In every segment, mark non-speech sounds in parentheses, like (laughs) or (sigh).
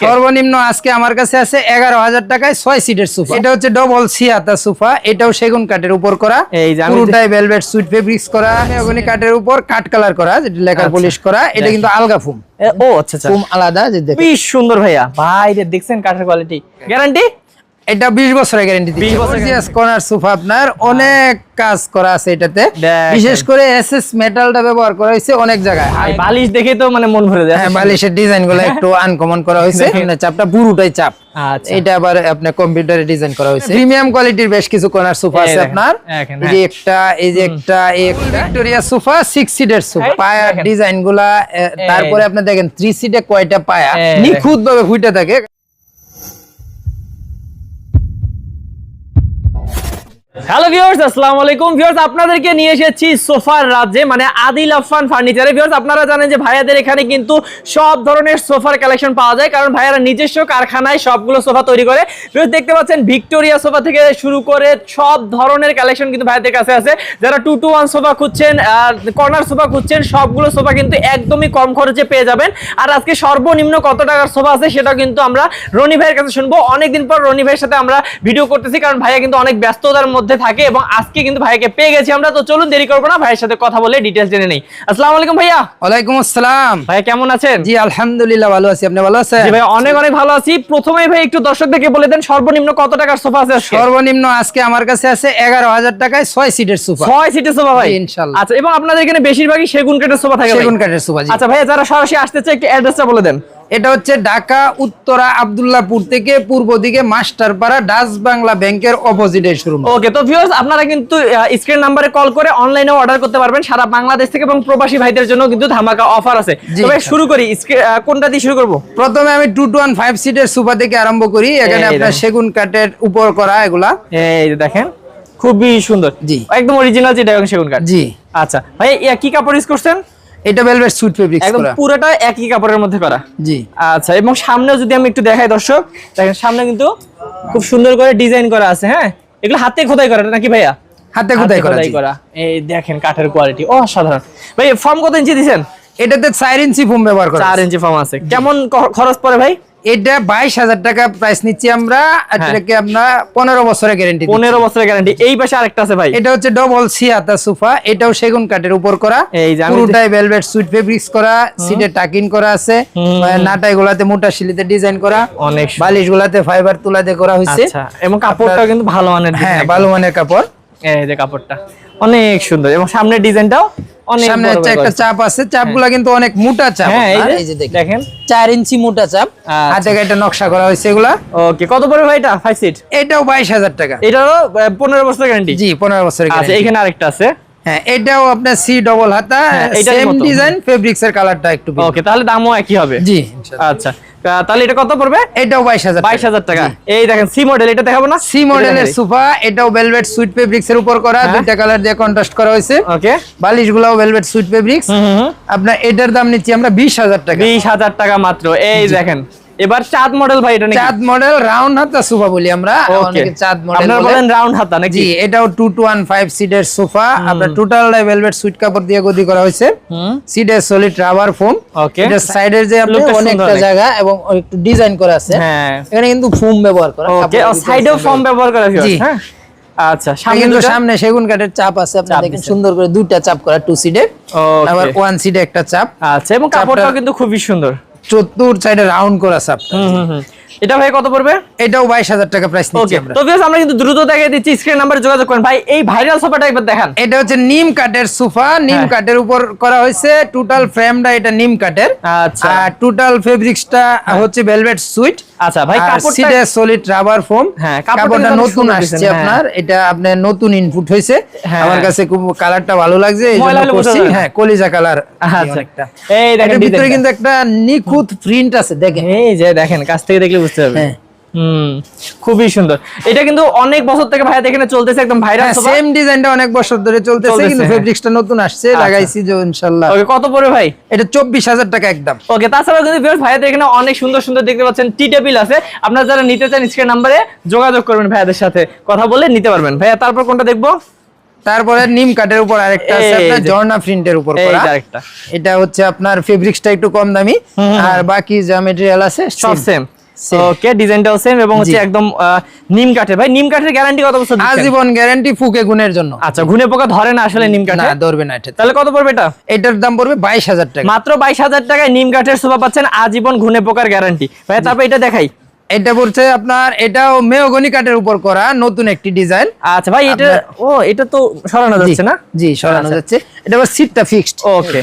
সর্বনিম্ন আজকে আমার কাছে আছে এগারো হাজার টাকায় ছয় সিটের সোফা এটা হচ্ছে ডবল সিয়াতা সোফা এটাও সেগুন কাঠের উপর করা। এই যে পুরোটাই ভেলভেট সুইট ফেব্রিক্স করা মেহগনি কাঠের উপর কাঠ কালার করা যেটা আচ্ছা। পলিশ করা এটা কিন্তু আলগা ফুম ও আচ্ছা আচ্ছা। ফুম আলাদা যে দেখেন। বেশ সুন্দর ভাইয়া। ভাই দেখছেন কাঠের কোয়ালিটি গ্যারান্টি এটা 20 বছরের গ্যারান্টি 20 দিচ্ছে বছরের কর্নার সোফা আপনার। অনেক কাজ করা আছে এটাতে। বিশেষ করে এসএস মেটালটা ব্যবহার করা হয়েছে অনেক জায়গায়। বালিশ দেখে তো মানে মন ভরে যায়। হ্যাঁ বালিশের ডিজাইনগুলো একটু (laughs) আনকমন করা হয়েছে। মানে চাপটা পুরোটাই চাপ। এটা আবার আপনার কম্পিউটারে ডিজাইন করা হয়েছে। প্রিমিয়াম কোয়ালিটির বেশ কিছু কর্নার সোফা আছে আপনার। এই যে একটা এই যে একটা এই একটা। ভিক্টোরিয়া সোফা সিক্স সিটের সোফা এই পায়ার দেখেন। ডিজাইনগুলা তারপরে আপনি দেখেন থ্রি সিটে কয়টা পায়া? নিখুঁত ভাবে ফুটে থাকে। হ্যালো ভিউয়ার্স আসসালামু আলাইকুম ভিউয়ার্স আপনাদেরকে নিয়ে এসেছি সোফার রাজ্যে মানে আদিল আফান ফার্নিচারে। ভিউয়ার্স আপনারা জানেন যে ভাইয়াদের এখানে কিন্তু সব ধরনের সোফার কালেকশন পাওয়া যায়, কারণ ভাইয়ারা নিজস্ব কারখানায় সবগুলো সোফা তৈরি করে। ভিউয়ার্স দেখতে পাচ্ছেন ভিক্টোরিয়া সোফা থেকে শুরু করে সব ধরনের কালেকশন কিন্তু ভাইয়াদের কাছে আছে। যারা টু টু ওয়ান সোফা খুঁজছেন আর কর্নার সোফা খুঁজছেন, সবগুলো সোফা কিন্তু একদমই কম খরচে পেয়ে যাবেন। আর আজকে সর্বনিম্ন কত টাকার সোফা আছে সেটা কিন্তু আমরা রনি ভাইয়ের কাছে শুনব। অনেকদিন পর রনি ভাইয়ের সাথে আমরা ভিডিও করতেছি, কারণ ভাইয়া কিন্তু অনেক ব্যস্ততার মধ্যে থাকে এবং আজকে কিন্তু ভাইয়াকে পেয়ে গেছি আমরা। তো চলুন দেরি করব না ভাইয়ের সাথে কথা বলে ডিটেলস জেনে নেই। আসসালামু আলাইকুম ভাইয়া। ওয়ালাইকুম আসসালাম। ভাইয়া কেমন আছেন? জি আলহামদুলিল্লাহ ভালো আছি। আপনি ভালো আছেন? জি ভাই অনেক অনেক ভালো আছি। প্রথমেই ভাই একটু দর্শকদেরকে বলে দেন সর্বনিম্ন কত টাকার সোফা আছে সর্বনিম্ন আজকে আমার কাছে আছে এগারো হাজার টাকায় ছয় সিটের সোফা। ছয় সিটের সোফা ভাই? ইনশাআল্লাহ। আচ্ছা এবং আপনাদের এখানে বেশিরভাগই সেগুন কাঠের সোফা থাকে সেগুন কাঠের সোফা জি। আচ্ছা ভাইয়া যারা সরাসরি আসতে চায় একটু অ্যাড্রেসটা বলে দেন। এটা হচ্ছে ঢাকা উত্তরা আব্দুল্লাহপুর থেকে পূর্ব দিকে মাস্টারপাড়া ডাচ বাংলা ব্যাংকের অপোজিটে শোরুম ওকে তো ভিউয়ার্স আপনারা কিন্তু স্ক্রিন নাম্বারে কল করে অনলাইনে অর্ডার করতে পারবেন। সারা বাংলাদেশ থেকে এবং প্রবাসী ভাইদের জন্য কিন্তু ধামাকা অফার আছে। তবে শুরু করি। কোনটা দিয়ে শুরু করব? প্রথমে আমি টু টু ওয়ান ফাইভ সিটের সোফা থেকে আরম্ভ করি। এখানে আপনার সেগুন কাঠের উপর করা এগুলা। এই যে দেখেন খুবই সুন্দর। জি। একদম অরিজিনাল যেটা সেগুন কাঠ। জি। আচ্ছা ভাই কি কাপড় ইউজ করছেন? এটা ভেলভেট স্যুট ফেব্রিক্স একদম পুরোটা একই কাপড়ের মধ্যে করা। জি। আচ্ছা এবং সামনেও যদি আমি একটু দেখাই দর্শক দেখেন সামনে কিন্তু খুব সুন্দর করে ডিজাইন করা আছে হ্যাঁ? এগুলো হাতে খোদাই করা নাকি ভাইয়া? হাতে খোদাই করা। করা। এই দেখেন কাঠের কোয়ালিটি অসাধারণ। ভাই ফর্ম কত ইঞ্চি দিয়েছেন এটাতে 4 ইঞ্চি ফর্ম ব্যবহার করা চার আছে। ইঞ্চি ফর্ম আছে। কেমন খরচ পড়ে ভাই? এটা বাইশ হাজার টাকা প্রাইস নিচ্ছি আমরা হ্যাঁ। এটাকে আমরা পনেরো বছরের গ্যারেন্টি পনেরো বছরের গ্যারান্টি এই পাশে আরেকটা আছে ভাই। এটা হচ্ছে ডবল সিয়াতা সোফা এটাও সেগুন কাঠের উপর করা। পুরোটাই ভেলভেট সুইট ফেব্রিক্স করা সিটে টাকিন করা আছে। নাটাই গুলাতে মোটা শিলিতে ডিজাইন করা অনেক বালিশ গুলাতে ফাইবার তুলা দিয়ে করা হয়েছে। আচ্ছা এবং কাপড়টাও কিন্তু ভালো মানের হ্যাঁ ভালো মানের কাপড়। এই যে কাপড়টা। অনেক সুন্দর। এবং সামনের ডিজাইনটাও সামনে হচ্ছে একটা চাপ আছে চাপগুলা কিন্তু অনেক মোটা চাপ। হ্যাঁ এই যে দেখেন। ইঞ্চি মোটা চাপ। আর জায়গায় এটা নকশা করা হয়েছে এগুলা। ওকে কত পড়বে ভাই এটা? সিট এটাও বাইশ হাজার টাকা। এটারও পনেরো বছর গ্যারান্টি জি পনেরো বছরের আচ্ছা এখানে আরেকটা আছে। হ্যাঁ এটাও আপনার সি ডবল হাতা সেম ডিজাইন ফেব্রিক্স এর কালারটা একটু ওকে তাহলে দামও একই হবে? জি আচ্ছা তাহলে এটা কত পড়বে? এটাও টাকা। এই দেখেন সি মডেল এটা দেখাবো না? সি মডেলের সোফা এটাও ভেলভেট সুইট ফেব্রিক্স এর উপর করা হ্যাঁ। দুইটা কালার দিয়ে কন্ট্রাস্ট করা হয়েছে। ওকে বালিশ গুলাও ভেলভেট সুইট ফেব্রিক্স আপনার এটার দাম নিচ্ছি আমরা বিশ হাজার টাকা। বিশ হাজার টাকা মাত্র। এই দেখেন এবার চাঁদ মডেল ভাই এটা চাঁদ মডেল রাউন্ড হাতা সোফা বলি আমরা। অনেকে চাঁদ মডেল আপনারা বলেন রাউন্ড হাতা নাকি? জি এটাও টু টু ওয়ান ফাইভ সিটের সোফা আপনার টোটাল ভেলভেট সুইট কাপড় দিয়ে গদি করা হয়েছে। হুম। সিটের সলিড রাবার ফোম. এটার সাইডের যে আপনি অনেকটা জায়গা এবং একটু ডিজাইন করা আছে। হ্যাঁ। এখানে কিন্তু ফোম ব্যবহার করা ওকে সাইডেও। ফর্ম ব্যবহার করা জি। হ্যাঁ? আচ্ছা সামনে সেগুন কাঠের চাপ আছে। আপনি দেখেন সুন্দর করে দুইটা চাপ করা টু সিটে আবার ওয়ান সিটে একটা চাপ। আচ্ছা এবং কাপড়টাও কিন্তু খুবই সুন্দর। চতুর সাইডে রাউন্ড করা হুম। এটা ভাই কত পড়বে? এটাও বাইশ হাজার টাকা প্রাইস নিচ্ছি আমরা। তো ভিউয়ার্স আমরা কিন্তু দ্রুত দেখিয়ে দিচ্ছি স্ক্রিন নাম্বারে যোগাযোগ করেন। ভাই এই ভাইরাল সোফাটা একবার দেখান। এটা হচ্ছে নিম কাঠের সোফা। নিম হ্যাঁ। কাঠের উপর করা হয়েছে টোটাল ফ্রেমটা এটা নিম কাঠের। আচ্ছা। আর টোটাল ফেব্রিক্সটা হচ্ছে ভেলভেট সুইট আচ্ছা ভাই কাপড়টা সিটে সলিড রাবার ফোম হ্যাঁ, কাপড়টা নতুন আসছে আপনার। এটা আপনার নতুন ইনপুট হয়েছে। হ্যাঁ। আমার কাছে খুব কালারটা ভালো লাগছে এই ময়লা জন্য হলে বোঝা করছি হ্যাঁ কলিজা কালার আচ্ছা। এই দেখেন ভিতরে কিন্তু একটা নিখুঁত প্রিন্ট আছে দেখেন। এই যে দেখেন কাছ থেকে দেখলে বুঝতে পারবেন হ্যাঁ। হুম খুবই সুন্দর। এটা কিন্তু অনেক বছর থেকে ভাইয়া এখানে চলতেছে একদম ভাইরাল সেম ডিজাইনটা অনেক বছর ধরে চলতেছে কিন্তু হ্যাঁ। ফেব্রিক্সটা নতুন আসছে আচ্ছা। লাগাইছি যে ইনশাল্লাহ। ওকে কত পড়বে ভাই? এটা চব্বিশ হাজার টাকা একদম। ওকে তাছাড়াও কিন্তু ভিউয়ার্স ভাইয়াদের এখানে অনেক সুন্দর সুন্দর দেখতে পাচ্ছেন টি টেবিল আছে। আপনারা যারা নিতে চান স্ক্রিন নাম্বারে যোগাযোগ করবেন ভাইয়াদের সাথে। কথা বলে নিতে পারবেন। ভাইয়া তারপর কোনটা দেখব? তারপরে নিম কাঠের উপর আরেকটা আছে আপনার। ঝর্ণা প্রিন্টের উপর করা। আরেকটা। এটা হচ্ছে আপনার ফেব্রিক্সটা একটু কম দামি। আর বাকি যা মেটেরিয়াল আছে সব সেম. ওকে ডিজাইনটাও সেম এবং হচ্ছে একদম নিম কাঠের। ভাই নিম কাঠের গ্যারান্টি কত বছর? আজীবন গ্যারান্টি ফুকে গুণের জন্য। আচ্ছা পোকা ধরে না আসলে নিম না ধরবে না এটা। তাহলে কত পড়বে এটা? এটার দাম পড়বে বাইশ হাজার টাকা। মাত্র বাইশ হাজার টাকায় নিম কাঠের সোফা পাচ্ছেন আজীবন পোকার গ্যারান্টি ভাই তারপর এটা দেখাই। এটা পড়ছে আপনার এটাও মেহগনি কাঠের উপর করা নতুন একটি ডিজাইন আচ্ছা ভাই এটা ও এটা তো সরানো যাচ্ছে না? জি সরানো যাচ্ছে। এটা আবার সিটটা ফিক্সড ওকে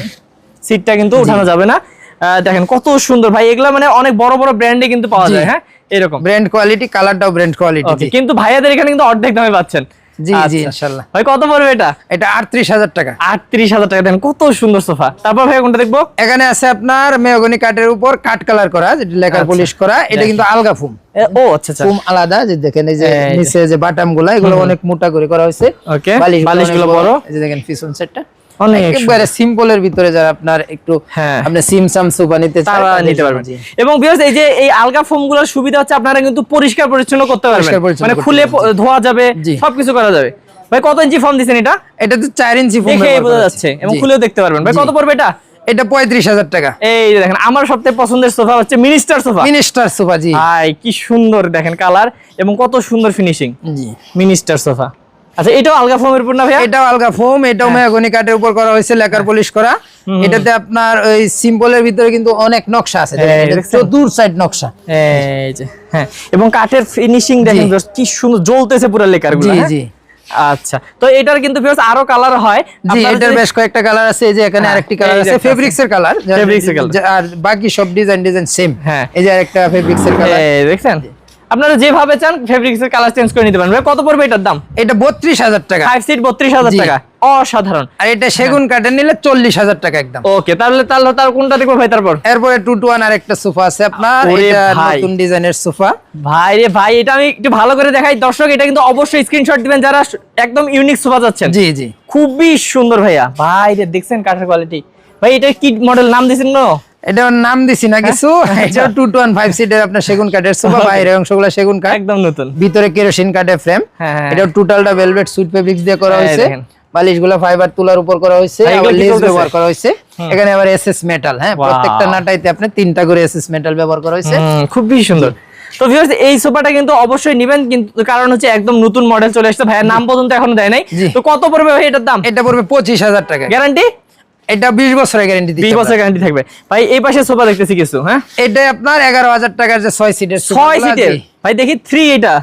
সিটটা কিন্তু উঠানো যাবে না। দেখেন কত সুন্দর। ভাই এগুলা মানে অনেক বড় বড় ব্র্যান্ডে কিন্তু পাওয়া যায় হ্যাঁ? এরকম। ব্র্যান্ড কোয়ালিটি কালারটাও ব্র্যান্ড কোয়ালিটি কিন্তু ভাইয়াদের এখানে কিন্তু অর্ধেক দামে পাচ্ছেন। জি জি আচ্ছা। ভাই কত পড়বে এটা? এটা আটত্রিশ হাজার টাকা। টাকা দেন কত সুন্দর সোফা। তারপর ভাই কোনটা দেখব? এখানে আছে আপনার মেহগনি কাঠের উপর কালার করা যেটা লেকার আচ্ছা। পলিশ করা। এটা কিন্তু আলগা ফুম ও আচ্ছা আচ্ছা। ফুম আলাদা যে দেখেন এই যে নিচে যে বাটামগুলা এগুলো অনেক মোটা করে করা হয়েছে। ওকে বালিশগুলো বালিশগুলো বড়। এই যে দেখেন পিছন সেটটা একেবারে সিম্পলের ভিতরে যারা আপনার একটু হ্যাঁ। আপনি সিম সুপা নিতে তারা নিতে পারবেন এবং বিকজ এই যে এই আলগা ফোম সুবিধা হচ্ছে আপনারা কিন্তু পরিষ্কার পরিচ্ছন্ন করতে পারবেন। মানে খুলে ধোয়া যাবে সবকিছু করা যাবে। ভাই কত ইঞ্চি ফর্ম দিছেন এটা? এটা তো চার ইঞ্চি ফোম দেখে বোঝা যাচ্ছে এবং খুলেও দেখতে পারবেন। ভাই কত পড়বে এটা? এটা পঁয়ত্রিশ হাজার টাকা। এই দেখেন আমার সবথেকে পছন্দের সোফা হচ্ছে মিনিস্টার সোফা। মিনিস্টার সোফা জি। ভাই কি সুন্দর দেখেন কালার এবং কত সুন্দর ফিনিশিং জি। Minister sofa. আচ্ছা এটাও আলগা ফোমের উপর না ভাইয়া? এটাও আলগা ফোম হ্যাঁ। এটাও মেহগনি কাঠের উপর করা হয়েছে লেকার পলিশ করা। এটাতে আপনার ওই সিম্পলের ভিতরে কিন্তু অনেক নকশা আছে দেখেন, এই এটা দেখছেন? চতুর সাইড নকশা। এই যে হ্যাঁ এবং কাঠের ফিনিশিং দেখেন কি সুন্দর জ্বলতেছে পুরো লেকার জি হ্যাঁ? জি। আচ্ছা তো এটার কিন্তু viewers আরও কালার হয়। এটার বেশ কয়েকটা কালার আছে এই যে এখানে হ্যাঁ, আরেকটি কালার আছে ফেব্রিক্স এর কালারের। আর বাকি সব ডিজাইন ডিজাইন সেম হ্যাঁ। এই যে আরেকটা ফেব্রিক্স এর কালার দেখছেন? আপনারা যেভাবে চান ফেব্রিক্স এর কালার চেঞ্জ করে নিতে পারেন। ভাই, কত পড়বে এটার দাম? এটা বত্রিশ হাজার টাকা। ফাইভ সিট বত্রিশ হাজার টাকা। অসাধারণ। আর এটা সেগুন কাঠের নিলে চল্লিশ হাজার টাকা একদম। ওকে তাহলে তাহলে তার কোনটা দেখব ভাই তারপর? এরপরে টু টু ওয়ান আরেকটা সোফা আছে আপনার এটা নতুন ডিজাইনের সোফা। ভাই রে ভাই এটা আমি একটু ভালো করে দেখাই। দর্শক এটা কিন্তু অবশ্যই স্ক্রিনশট দিবেন যারা একদম ইউনিক সোফা যাচ্ছেন জি জি। খুবই সুন্দর ভাইয়া। ভাই রে দেখছেন কাঠের কোয়ালিটি ভাই এটা কি মডেল নাম দিছেন না এটা নাম দিছি না কিছু। (laughs) এটা ফাইভ সিটের আপনার সেগুন কাঠের সোফা বাইরের অংশগুলো সেগুন কাঠ। একদম নতুন। ভিতরে কেরোসিন কাঠের ফ্রেম হ্যাঁ, হ্যাঁ। এটা টোটালটা ভেলভেট সুইট ফেব্রিক্স দিয়ে করা হয়েছে। বালিশগুলো ফাইবার তুলার উপর করা হয়েছে আবার লেস ব্যবহার করা হয়েছে। এখানে আবার এসএস মেটাল হ্যাঁ? প্রত্যেকটা নাটাইতে আপনি তিনটা করে এসএস মেটাল ব্যবহার করা হয়েছে। খুবই সুন্দর। তো ভিউয়ার্স এই সোফাটা কিন্তু অবশ্যই নেবেন কিন্তু কারণ হচ্ছে একদম নতুন মডেল চলে আসছে ভাইয়ের নাম পর্যন্ত এখনও দেয় নাই। তো কত পড়বে ভাই এটার দাম? এটা পড়বে পঁচিশ হাজার টাকা। গ্যারান্টি এটা বিশ বছরের গ্যারেন্টি বিশ দিচ্ছে বছর গ্যারান্টি থাকবে। ভাই এই পাশে সোফা দেখতেছি কিছু হ্যাঁ? এটা আপনার এগারো হাজার টাকার যে সিটের সিটের ভাই দেখি এটা।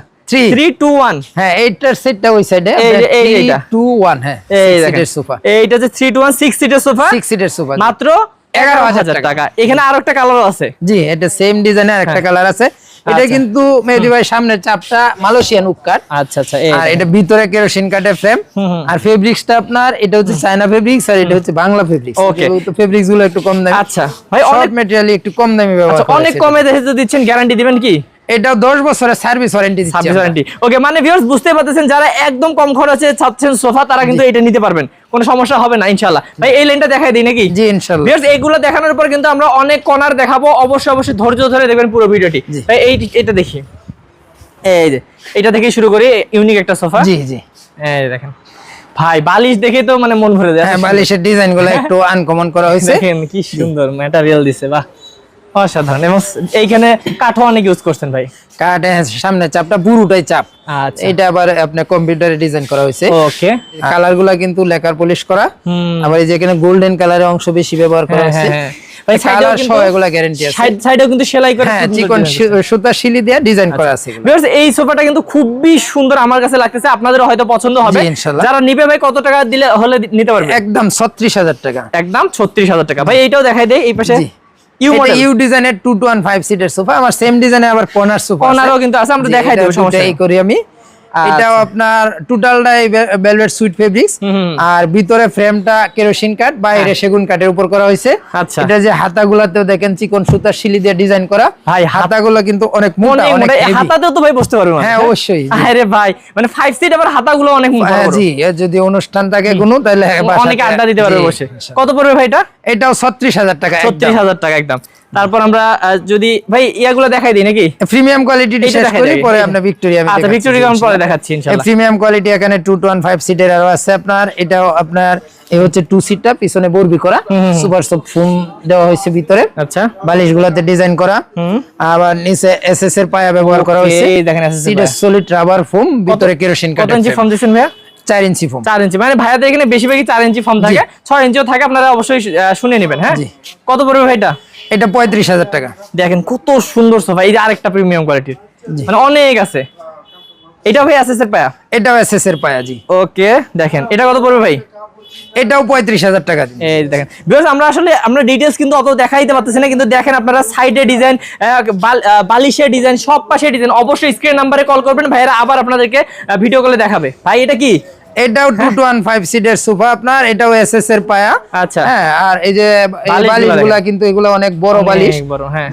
হ্যাঁ এইটার সেটটা ওই সাইডে এই যে- এই যে টু ওয়ান হ্যাঁ এই সিটের সোফা এইটা যে থ্রি টু ওয়ান সিক্স সিটের সোফা সিটের সোফা মাত্র এগারো এগারো হাজার হাজার টাকা। এখানে আরও একটা কালার আছে। জি এটা সেম ডিজাইনের একটা কালার আছে। এটা আচ্ছা। কিন্তু মেহেদি ভাই সামনের চাপটা মালয়েশিয়ান উক কাঠ আচ্ছা আচ্ছা আর এটা ভিতরে কেরোসিন কাঠের ফ্রেম। আর ফেব্রিক্সটা আপনার এটা হচ্ছে চায়না ফেব্রিক্স আর এটা হচ্ছে বাংলা ফেব্রিক্স ওকে তো ফেব্রিক্সগুলো একটু কম দামি। আচ্ছা। ভাই অনেক ম্যাটেরিয়াল একটু কম দামি ব্যবহার আচ্ছা অনেক। কমে দেখে দিচ্ছেন গ্যারান্টি দিবেন কি? এটা 10 বছরের service warranty service warranty okay মানে ভিউয়ার্স বুঝতে পারতেছেন যারা একদম কম খরচে চাচ্ছেন সোফা তারা কিন্তু এটা নিতে পারবেন। কোনো সমস্যা হবে না ইনশাআল্লাহ। ভাই এই লাইনটা দেখাই দিই নাকি? জি ইনশাআল্লাহ। ভিউয়ার্স এইগুলো দেখানোর পর কিন্তু আমরা অনেক কর্নার দেখাবো। অবশ্যই অবশ্যই ধৈর্য ধরে দেখবেন পুরো ভিডিওটি। ভাই এই এটা দেখি। এই যে। এটা থেকে শুরু করি ইউনিক একটা সোফা। জি জি। এই দেখেন। ভাই বালিশ দেখে তো মানে মন ভরে যায় হ্যাঁ বালিশের ডিজাইনগুলো একটু (laughs) আনকমন করা হয়েছে। দেখেন কি সুন্দর ম্যাটেরিয়াল দিছে বাহ। অসাধারণ। এবং এইখানে কাঠও অনেক ইউজ করছেন ভাই। কাঠে সামনে চাপটা পুরোটাই চাপ। আচ্ছা। এটা আবার আপনার কম্পিউটারে ডিজাইন করা হয়েছে। ওকে কিন্তু লেকার পলিশ করা। আবার এই যে এখানে গোল্ডেন কালারের অংশ বেশি ব্যবহার করা হ্যাঁ, হয়েছে। হ্যাঁ, হ্যাঁ। ভাই কালার কিন্তু সহ এগুলা গ্যারান্টি আছে। সাইডেও কিন্তু সেলাই করে হ্যাঁ চিকন সুতা শিলি দিয়ে ডিজাইন করা আছে। এই সোফাটা কিন্তু খুবই সুন্দর আমার কাছে লাগতেছে। আপনাদের হয়তো পছন্দ হবে। যারা নিবে ভাই কত টাকা দিলে হলে নিতে পারবে? একদম ছত্রিশ হাজার টাকা। একদম ছত্রিশ হাজার টাকা। ভাই এইটাও দেখাই দেয় এই পাশে। ইউ ডিজাইনের টু টু ওয়ান ফাইভ সিটের সোফা আমার সেম ডিজাইনের আবার কর্নার সোফা কর্নারও কিন্তু আছে, আমরা দেখাই দেবো, সমস্যা এই করি আমি। এটাও আপনার টোটালটাই ভেলভেট সুইট ফেব্রিক্স। আর ভিতরে ফ্রেমটা কেরোসিন কাঠ বাইরে সেগুন কাঠের উপর করা হয়েছে। আচ্ছা। এটা যে হাতাগুলাতেও দেখেন চিকন সুতার শিলি দিয়ে ডিজাইন করা। ভাই, হাত- হাতাগুলো কিন্তু অনেক মোটা অনেক মোটা। হাতাতেও তো ভাই বসতে পারবে হ্যাঁ, অবশ্যই, জি। আরে ভাই মানে ফাইভ সিট আবার হাতাগুলো অনেক বড় হ্যাঁ, জি যদি অনুষ্ঠান থাকে কোনো তাহলে অনেকে আড্ডা দিতে পারবে বসে। কত পড়বে ভাই এটা? এটাও ছত্রিশ হাজার টাকা একদম। ছত্রিশ হাজার টাকা একদম। তারপর আমরা যদি ভাই ইয়াগুলো দেখাই দিই নাকি? প্রিমিয়াম কোয়ালিটি শেষ করি পরে আমরা ভিক্টোরিয়া আচ্ছা ভিক্টোরিয়া গাউন পরে দেখাচ্ছি ইনশাআল্লাহ প্রিমিয়াম কোয়ালিটি এখানে টু টু ওয়ান ফাইভ সিটের আরও আছে আপনার এটাও আপনার এই হচ্ছে টু সিটটা পিছনে বরবি করা সুপার সফট ফোম দেওয়া হয়েছে ভিতরে। আচ্ছা। বালিশ গুলাতে ডিজাইন করা। আবার নিচে এসএস এর পায়া ব্যবহার করা হয়েছে। দেখেন SS এর সিটের সলিড রাবার ফোম ভিতরে কেরোসিন কত ইঞ্চি কাটা দিচ্ছেন ভাইয়া? চার ইঞ্চি ফোম চার ইঞ্চি। মানে ভাইয়াদের এখানে বেশিরভাগই চার ইঞ্চি ফর্ম থাকে। ছয় ইঞ্চিও থাকে আপনারা অবশ্যই শুনে নেবেন হ্যাঁ? কত পড়বে ভাইটা? এটা পঁয়ত্রিশ হাজার টাকা। দেখেন কত সুন্দর সোফা এই যে আরেকটা প্রিমিয়াম কোয়ালিটির মানে অনেক আছে। এটা ভাই এসএস এর পায়া? এটাও এসএস এর পায়া জি। ওকে দেখেন। এটা কত পড়বে ভাই? এটাও পঁয়ত্রিশ হাজার টাকা এই দেখেন। বিকজ আমরা আসলে আমরা ডিটেলস কিন্তু অত দেখাইতে পারতেছি না কিন্তু দেখেন আপনারা সাইডে ডিজাইন বালিশের ডিজাইন সব পাশে ডিজাইন অবশ্যই স্ক্রিন নাম্বারে কল করবেন ভাইয়েরা আবার আপনাদেরকে ভিডিও কলে দেখাবে। ভাই এটা কি? এটাও টু টু ওয়ান ফাইভ সিটের সোফা আপনার এটাও এসএস এর পায়া। আচ্ছা। হ্যাঁ আর এই যে বালিশগুলা কিন্তু এগুলো অনেক বড় বালিশ। বড় হ্যাঁ।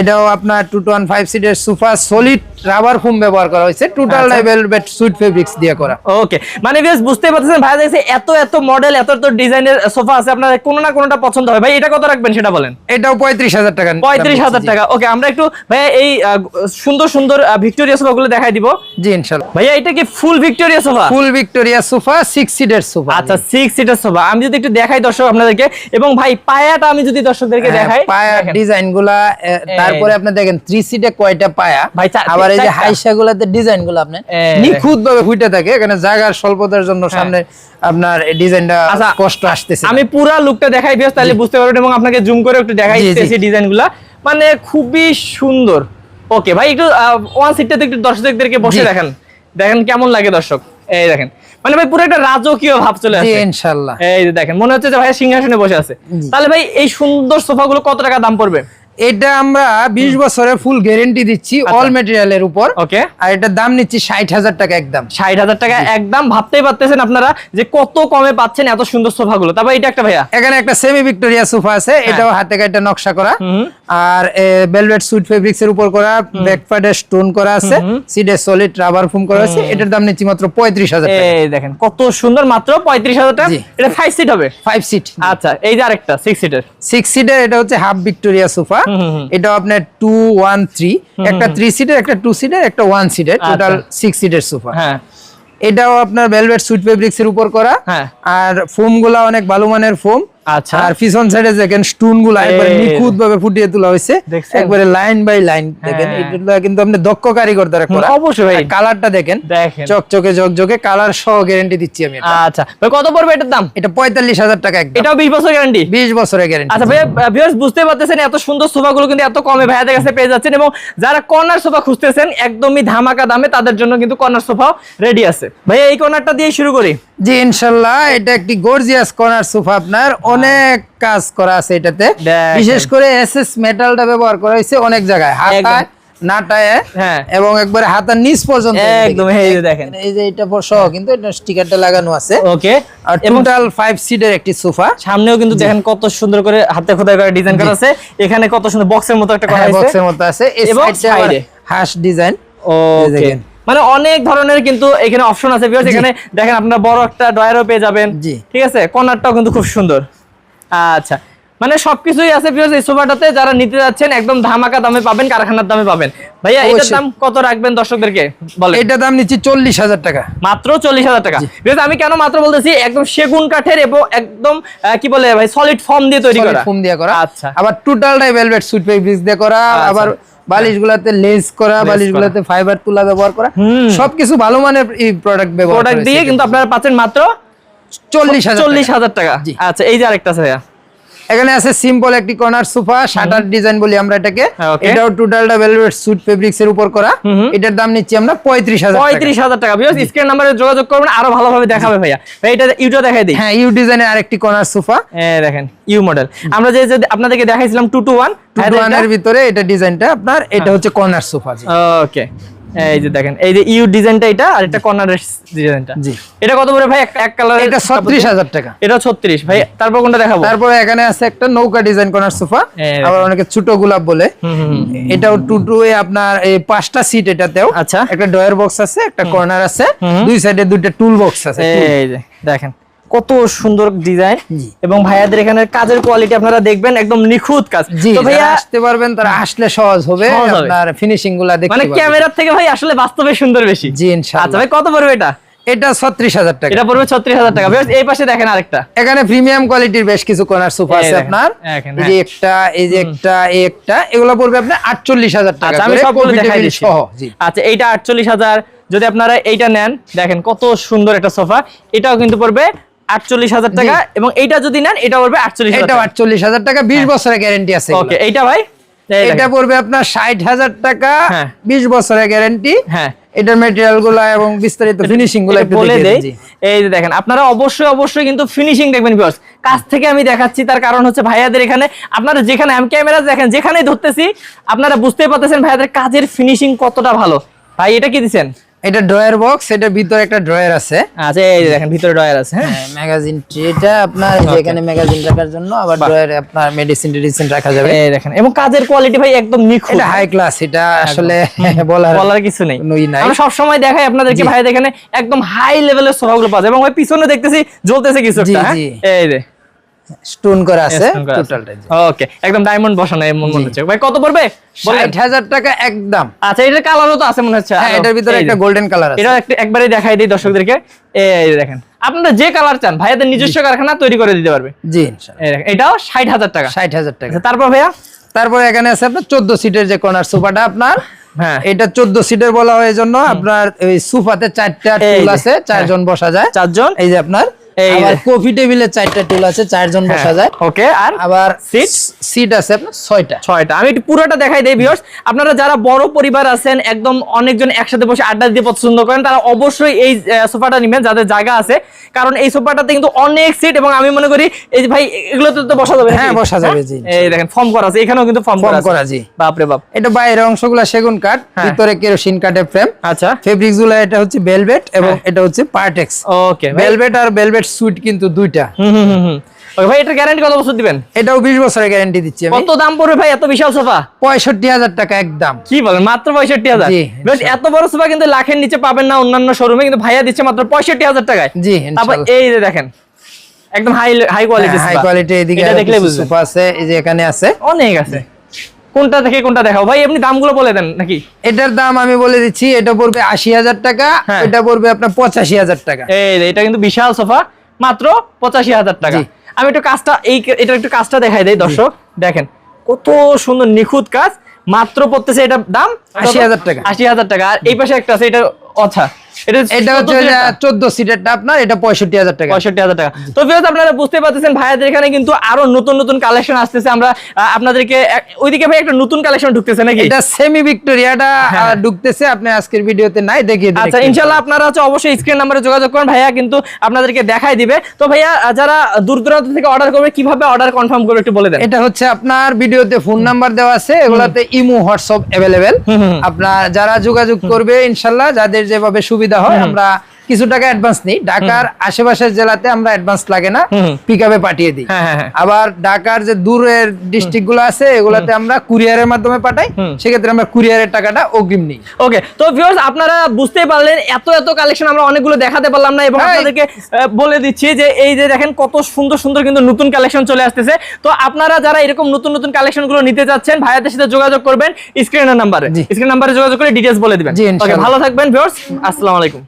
এটাও আপনার টু টু ওয়ান ফাইভ সিটের সোফা সলিড রাবার ফোম ব্যবহার করা হয়েছে। টোটাল। ভেলভেট সুইট ফেব্রিক্স দিয়ে করা। ওকে মানে বেশ বুঝতে পারতেছেন ভাই দেখছে এত এত মডেল এত এত ডিজাইনের সোফা আছে আপনার কোনো না কোনোটা পছন্দ হয় ভাই এটা কত রাখবেন সেটা বলেন? এটাও পঁয়ত্রিশ হাজার টাকা। পঁয়ত্রিশ হাজার টাকা। ওকে আমরা একটু ভাইয়া এই সুন্দর সুন্দর ভিক্টোরিয়া সোফা গুলো দেখাই দিব। জি ইনশাল্লাহ। ভাইয়া এটা কি full Victoria sofa? Full Victoria sofa six সিটের সোফা। আচ্ছা সিক্স সিটার সোফা। আমি যদি একটু দেখাই দর্শক আপনাদেরকে এবং ভাই পায়াটা আমি যদি দর্শকদেরকে দেখাই হ্যাঁ, পায়া দেখেন। এ, তারপরে আপনি দেখেন থ্রি সিটে কয়টা পায়া? আবার এই যে। হাইসা গুলাতে ডিজাইনগুলো আপনি নিখুঁত ভাবে ফুটে থাকে এখানে জায়গার স্বল্পতার জন্য সামনে আপনার ডিজাইনটা হ্যাঁ। আচ্ছা, কষ্ট আসতেছে আমি পুরা লুকটা দেখাই দিও তাহলে বুঝতে পারবেন এবং আপনাকে জুম করে একটু দেখাই। দিতেছি ডিজাইনগুলা। মানে খুবই সুন্দর। ওকে ভাই একটু ওয়ান সিটটাতে একটু দর্শকদেরকে বসে দেখেন। দেখেন কেমন লাগে দর্শক। এই দেখেন। মানে ভাই পুরো একটা রাজকীয় ভাব চলে জি আসে। ইনশাল্লাহ। এই দেখেন মনে হচ্ছে যে ভাই সিংহাসনে বসে আছে। তাহলে ভাই এই সুন্দর সোফাগুলো কত টাকা দাম পড়বে? এটা আমরা বিশ বছরের ফুল গ্যারেন্টি দিচ্ছি অল অল মেটেরিয়ালের উপর। ওকে আর এটার দাম নিচ্ছি ষাট হাজার টাকা একদম। ষাট হাজার টাকা একদম ভাবতেই পারতেছেন আপনারা যে কত কমে পাচ্ছেন এত সুন্দর সোফাগুলো। তারপর এটা একটা ভাইয়া? এখানে একটা সেমি ভিক্টোরিয়া সোফা আছে এটাও হাতে কাটা নকশা করা। হুম। আর ভেলভেট সুইট ফেব্রিক্স এর উপর করা ব্যাকপ্যাডে স্টোন করা আছে সিডে সলিড রাবার ফোম করা আছে এটার দাম নিচ্ছি মাত্র পঁয়ত্রিশ হাজার টাকা। এই দেখেন কত সুন্দর মাত্র পঁয়ত্রিশ হাজার টাকা। এটা ফাইভ সিট হবে? ফাইভ সিট আচ্ছা এই যে আরেকটা সিক্স সিটের সিক্স সিটের এটা হচ্ছে হাফ ভিক্টোরিয়া সোফা এটা আপনার টু ওয়ান থ্রি একটা থ্রি সিটের একটা টু সিটের একটা ওয়ান সিটের টোটাল সিক্স সিটের সোফা হ্যাঁ। এটাও আপনার ভেলভেট সুইট ফেব্রিক্স এর উপর করা। হ্যাঁ। আর ফোমগুলা অনেক ভালো মানের ফোম আচ্ছা। আর পিছন সাইডে দেখেন স্টোনগুলা একবারে এই। নিখুঁত ভাবে ফুটিয়ে তোলা হয়েছে। একবারে লাইন বাই লাইন দেখেন হ্যাঁ। এটা কিন্তু আপনি দক্ষ কারিগর দ্বারা করা। অবশ্যই ভাই। কালারটা দেখেন চকচকে ঝকঝকে কালার সহ গ্যারান্টি দিচ্ছি আমি আচ্ছা। ভাই কত পড়বে এটার দাম? এটা পঁয়তাল্লিশ হাজার টাকা একদম। এটাও বছর গ্যারান্টি বিশ বছরের গ্যারান্টি আচ্ছা ভিউয়ার্স বুঝতে পারতেছেন এত সুন্দর সোফা গুলো কিন্তু এত কমে ভাইয়াদের কাছে পেয়ে যাচ্ছেন এবং যারা কর্নার সোফা খুঁজতেছেন একদমই ধামাকা দামে তাদের জন্য কিন্তু কর্নার সোফাও রেডি আছে। ভাইয়া এই কর্নারটা দিয়ে শুরু করি। জি ইনশাল্লাহ এটা একটি গর্জিয়াস কর্নার সোফা আপনার। অনেক কাজ করা আছে এটাতে। বিশেষ করে এসএস মেটালটা ব্যবহার করা হয়েছে অনেক জায়গায়। হাতায় নাটায় হ্যাঁ। এবং একবারে হাতার নিচ পর্যন্ত একদম এই যে দেখেন। এই যে এটা সহ কিন্তু এটা স্টিকারটা লাগানো আছে। ওকে। আর টোটাল ফাইভ সিটের একটি সোফা। সামনেও কিন্তু দেখেন কত সুন্দর করে হাতে খোদাই করে ডিজাইন করা আছে। এখানে কত সুন্দর বক্সের মতো একটা করা হ্যাঁ আছে বক্সের মতো আছে। এই সাইডে। হাঁস ডিজাইন ওকে মানে অনেক ধরনের কিন্তু এখানে অপশন আছে। বিকজ এখানে দেখেন আপনারা বড় একটা ডয়ারও পেয়ে যাবেন। ঠিক আছে? কর্নারটাও কিন্তু খুব সুন্দর। আচ্ছা। মানে সবকিছুই আছে এই সোফাটাতে যারা নিতে যাচ্ছেন একদম ধামাকা দামে পাবেন কারখানার দামে পাবেন। ভাইয়া এটার দাম কত রাখবেন দর্শকদেরকে? বলেন। এটা দাম নিচ্ছি চল্লিশ হাজার টাকা। মাত্র চল্লিশ হাজার টাকা। বিকজ আমি কেন মাত্র বলতেছি একদম সেগুন কাঠের এবং একদম কি বলে ভাই সলিড ফর্ম দিয়ে তৈরি করা। ফর্ম দিয়ে করা। আচ্ছা। আবার টোটালটাই ভেলভেট সুইট ফেব্রিক্স দিয়ে করা। আচ্ছা। আবার বালিশ গুলাতে লেস করা Lace বালিশ গুলাতে ফাইবার তুলা ব্যবহার করা। সবকিছু ভালো মানের এই প্রোডাক্ট ব্যবহার প্রোডাক্ট দিয়ে কিন্তু আপনারা পাচ্ছেন মাত্র চল্লিশ চল্লিশ হাজার টাকা। আচ্ছা এই যে আরেকটা আছে এখানে আছে সিম্পল একটি কর্নার সোফা শাটার ডিজাইন বলি আমরা এটাকে। হ্যাঁ, এটাও টোটালটা ভেলভেট সুইট ফেব্রিক্স এর উপর করা। এটার দাম নিচ্ছি আমরা পঁয়ত্রিশ হাজার পঁয়ত্রিশ হাজার টাকা। বিকজ স্ক্রিন নাম্বারে যোগাযোগ করবেন আরও ভালোভাবে দেখাবে ভাইয়া। ভাই এটা ইউটা দেখাই দিই। হ্যাঁ ইউ ডিজাইনের আরেকটি কর্নার সোফা এ দেখেন ইউ মডেল আমরা যে আপনাদেরকে দেখাইছিলাম টু টু ওয়ান টু এর ভিতরে এটা ডিজাইনটা আপনার এটা হচ্ছে কর্নার সোফা ওকে এই যে দেখেন এই যে ইউ ডিজাইনটা এটা আর এটা কর্নারের ডিজাইনটা। জি। এটা কত ভাই? এক কালার এটা ছত্রিশ হাজার টাকা। এটা 36 ভাই তারপর কোনটা দেখাবো? তারপরে এখানে আছে একটা নৌকা ডিজাইন কর্নার সোফা। আবার অনেকে ছোট গোলাপ বলে। এটাও টু টু এ আপনার এই পাঁচটা সিট এটাতেও। আচ্ছা। একটা ডয়ার বক্স আছে একটা কর্নার আছে। দুই সাইডে দুইটা টুল বক্স আছে এই যে দেখেন। কত সুন্দর ডিজাইন এবং ভাইয়াদের এখানে কাজের কোয়ালিটি আপনারা দেখবেন একদম নিখুঁত কাজ। তো ভাইয়া আসতে পারবেন তারা আসলে সহজ হবে আপনার ফিনিশিংগুলা দেখতে মানে। ক্যামেরার থেকে ভাই আসলে বাস্তবে সুন্দর বেশি। জি আচ্ছা ভাই কত পড়বে এটা? এটা ছত্রিশ হাজার টাকা। এটা পড়বে ছত্রিশ হাজার টাকা। এই পাশে দেখেন আরেকটা। এখানে প্রিমিয়াম কোয়ালিটির বেশ কিছু কর্নার সোফা আছে আপনার। এই যে একটা এই যে একটা এই একটা এগুলো পড়বে আপনার আটচল্লিশ হাজার টাকা আচ্ছা আমি সবগুলো দেখাই দিচ্ছি। আচ্ছা এইটা আটচল্লিশ হাজার। যদি আপনারা এইটা নেন দেখেন কত সুন্দর একটা সোফা এটাও কিন্তু পড়বে আটচল্লিশ হাজার টাকা এবং এইটা যদি নেন এটা পড়বে আটচল্লিশ এটা আটচল্লিশ হাজার টাকা বিশ বছরের গ্যারেন্টি আছে ওকে এইটা ভাই? এটা পড়বে আপনার ষাট হাজার টাকা হ্যাঁ। বিশ বছরের গ্যারেন্টি হ্যাঁ। এটার মেটেরিয়ালগুলা এবং বিস্তারিত ফিনিশিংগুলো বলে দেই। এই যে দেখেন আপনারা অবশ্যই অবশ্যই কিন্তু ফিনিশিং দেখবেন ভিউয়ার্স কাছ থেকে আমি দেখাচ্ছি তার কারণ হচ্ছে ভাইয়াদের এখানে আপনারা যেখানে আমি ক্যামেরা দেখেন যেখানেই ধরতেছি আপনারা বুঝতেই পারতেছেন ভাইয়াদের কাজের ফিনিশিং কতটা ভালো। ভাই এটা কি দিছেন? এটা ড্রয়ার বক্স এটার ভিতরে একটা ড্রয়ার আছে। আচ্ছা এই দেখেন ভিতরে ড্রয়ার আছে হ্যাঁ? ম্যাগাজিন ট্রেটা আপনার এখানে ম্যাগাজিন রাখার জন্য আবার ড্রয়ারে আপনার মেডিসিন টেডিসিন রাখা যাবে। এই দেখেন এবং কাজের কোয়ালিটি ভাই একদম নিখুঁত। এটা হাই ক্লাস এটা আসলে বলার বলার কিছু নেই। আমরা সব সময় দেখাই আপনাদেরকে। ভাই এখানে একদম হাই লেভেলের সোফাগুলো পাওয়া যায়। এবং ভাই পিছনে দেখতেছি জ্বলতেছে কিছু একটা হ্যাঁ? এই যে। স্টোন করা আছে? টোটালটা ওকে একদম ডায়মন্ড বসানো এমন মনে হচ্ছে ভাই কত পড়বে? বলেন। ষাট হাজার টাকা একদম। আচ্ছা এটার কালারও তো আছে মনে হচ্ছে। হ্যাঁ এটার ভিতরে একটা গোল্ডেন কালার আছে। এটা একটা একবারে দেখাই দিই দর্শকদেরকে। এই দেখেন। আপনারা যে কালার চান ভাইয়াদের নিজস্ব কারখানা তৈরি করে দিতে পারবে। জি এই দেখেন, এটাও ষাট হাজার টাকা। ষাট হাজার টাকা। আচ্ছা, তারপর ভাইয়া? তারপরে এখানে আছে আপনার চোদ্দ সিটের যে কর্নার সোফাটা আপনার। হ্যাঁ। এটা চোদ্দ সিটের বলা হয় জন্য আপনার ওই সোফাতে চারটা টুল আছে চারজন বসা যায়। চারজন। এই যে আপনার আবার কফি টেবিলে চারটা টুল আছে চারজন বসা যায় ওকে আর আবার Seat? সিট আছে আপনার ছয়টা। ছয়টা। আমি একটু পুরোটা দেখাই দেই ভিউয়ার্স আপনারা যারা বড় পরিবার আছেন একদম অনেকজন একসাথে বসে আড্ডা দিতে পছন্দ করেন তারা অবশ্যই এই সোফাটা নেবেন যাদের জায়গা আছে। কারণ এই সোফাটাতে কিন্তু অনেক সিট এবং আমি মনে করি এই ভাই এগুলোতে তো বসা যাবে হ্যাঁ, বসা যাবে, জি। এই দেখেন ফর্ম করা আছে। এখানেও কিন্তু ফর্ম করা আছে। বাপ। এটা বাইরের অংশগুলো সেগুন কাঠ হ্যাঁ। ভিতরে কেরোসিন কাঠের ফ্রেম আচ্ছা। এটা হচ্ছে ভেলভেট এবং হ্যাঁ। এটা হচ্ছে পার্টেক্স ওকে ভেলভেট আর ভেলভেট সুইট কিন্তু দুইটা। হুম হুম হুম হুম। ওকে ভাই এটার গ্যারান্টি কত বছর দিবেন? এটাও বিশ বছরের গ্যারান্টি দিচ্ছি আমি। কত দাম পড়বে ভাই? এত বিশাল সোফা? পঁয়ষট্টি হাজার টাকা একদম। কি বলেন? মাত্র পঁয়ষট্টি হাজার? জি, বেশ, এত বড় সোফা কিন্তু লাখের নিচে পাবেন না অন্যান্য শোরুমে কিন্তু ভাইয়া দিচ্ছে মাত্র পঁয়ষট্টি হাজার টাকায়। জি তারপর এই যে দেখেন একদম high high quality high quality এদিকে এটা দেখলে কিছু বুঝবেন। সোফা আছে এই যে এখানে আছে। অনেক আছে। কোনটা থেকে কোনটা দেখাও? ভাই এমনি দামগুলো বলে দেন নাকি? এটার দাম আমি বলে দিচ্ছি এটা পড়বে আশি হাজার টাকা হ্যাঁ। এটা পড়বে আপনার পঁচাশি হাজার টাকা। এই এটা কিন্তু বিশাল সোফা মাত্র পঁচাশি হাজার টাকা। আমি একটু কাজটা এই এটা একটু কাজটা দেখাই দেয় দর্শক দেখেন কত সুন্দর নিখুঁত কাজ মাত্র পড়তেছে এটা দাম 80,000 টাকা। আশি হাজার টাকা। আর এই পাশে একটা আছে এটা আচ্ছা এটা এটা হচ্ছে 14 সিটেরটা। আপনার এটা পঁয়ষট্টি হাজার টাকা। পঁয়ষট্টি হাজার টাকা। তো ভিউয়ার্স আপনারা বুঝতে পারতেছেন ভাইয়াদের এখানে কিন্তু আরও নতুন নতুন কালেকশন আসতেছে। আমরা আপনাদেরকে ওইদিকে ভাই একটা নতুন কালেকশন ঢুকতেছে নাকি? এটা সেমি ভিক্টোরিয়াটা ঢুকতেছে আপনি আজকের ভিডিওতে নাই দেখিয়ে দিন হ্যাঁ। আচ্ছা একটু। আপনারা হচ্ছে অবশ্যই স্ক্রিন নাম্বারে যোগাযোগ করেন ভাইয়া কিন্তু আপনাদেরকে দেখাই দিবে। তো ভাইয়া যারা দূর দূরান্ত থেকে অর্ডার করবে কীভাবে অর্ডার কনফার্ম করবে একটু বলে দেন। এটা হচ্ছে আপনার ভিডিওতে ফোন নাম্বার দেওয়া আছে এগুলাতে ইমো হোয়াটসঅ্যাপ আপনার যারা যোগাযোগ করবে ইনশাল্লাহ যাদের যেভাবে সুবিধা হয় আমরা কিছু টাকা অ্যাডভান্স নেই। ঢাকার আশেপাশের জেলাতে আমরা অ্যাডভান্স লাগে না। হুম। পিকআপে পাঠিয়ে দিই। হ্যাঁ, হ্যাঁ, হ্যাঁ। আবার ঢাকার যে দূরের ডিস্ট্রিক্টগুলো আছে এগুলাতে আমরা কুরিয়ারের মাধ্যমে পাঠাই। সেক্ষেত্রে আমরা কুরিয়ারের টাকাটা অগ্রিম নিই। ওকে তো ভিউয়ার্স আপনারা বুঝতেই পারলেন এত এত কালেকশন আমরা অনেকগুলো দেখাতে পারলাম না এবং। আপনাদেরকে বলে দিচ্ছি যে এই যে দেখেন কত সুন্দর সুন্দর কিন্তু নতুন কালেকশন চলে আসতেছে। তো আপনারা যারা এরকম নতুন নতুন কালেকশনগুলো নিতে চাচ্ছেন ভাইয়াদের সাথে যোগাযোগ করবেন স্ক্রিনের নাম্বারে। স্ক্রিন নাম্বারে যোগাযোগ করে ডিটেলস বলে দিবেন। ভালো থাকবেন ভিউয়ার্স আসসালামু আলাইকুম।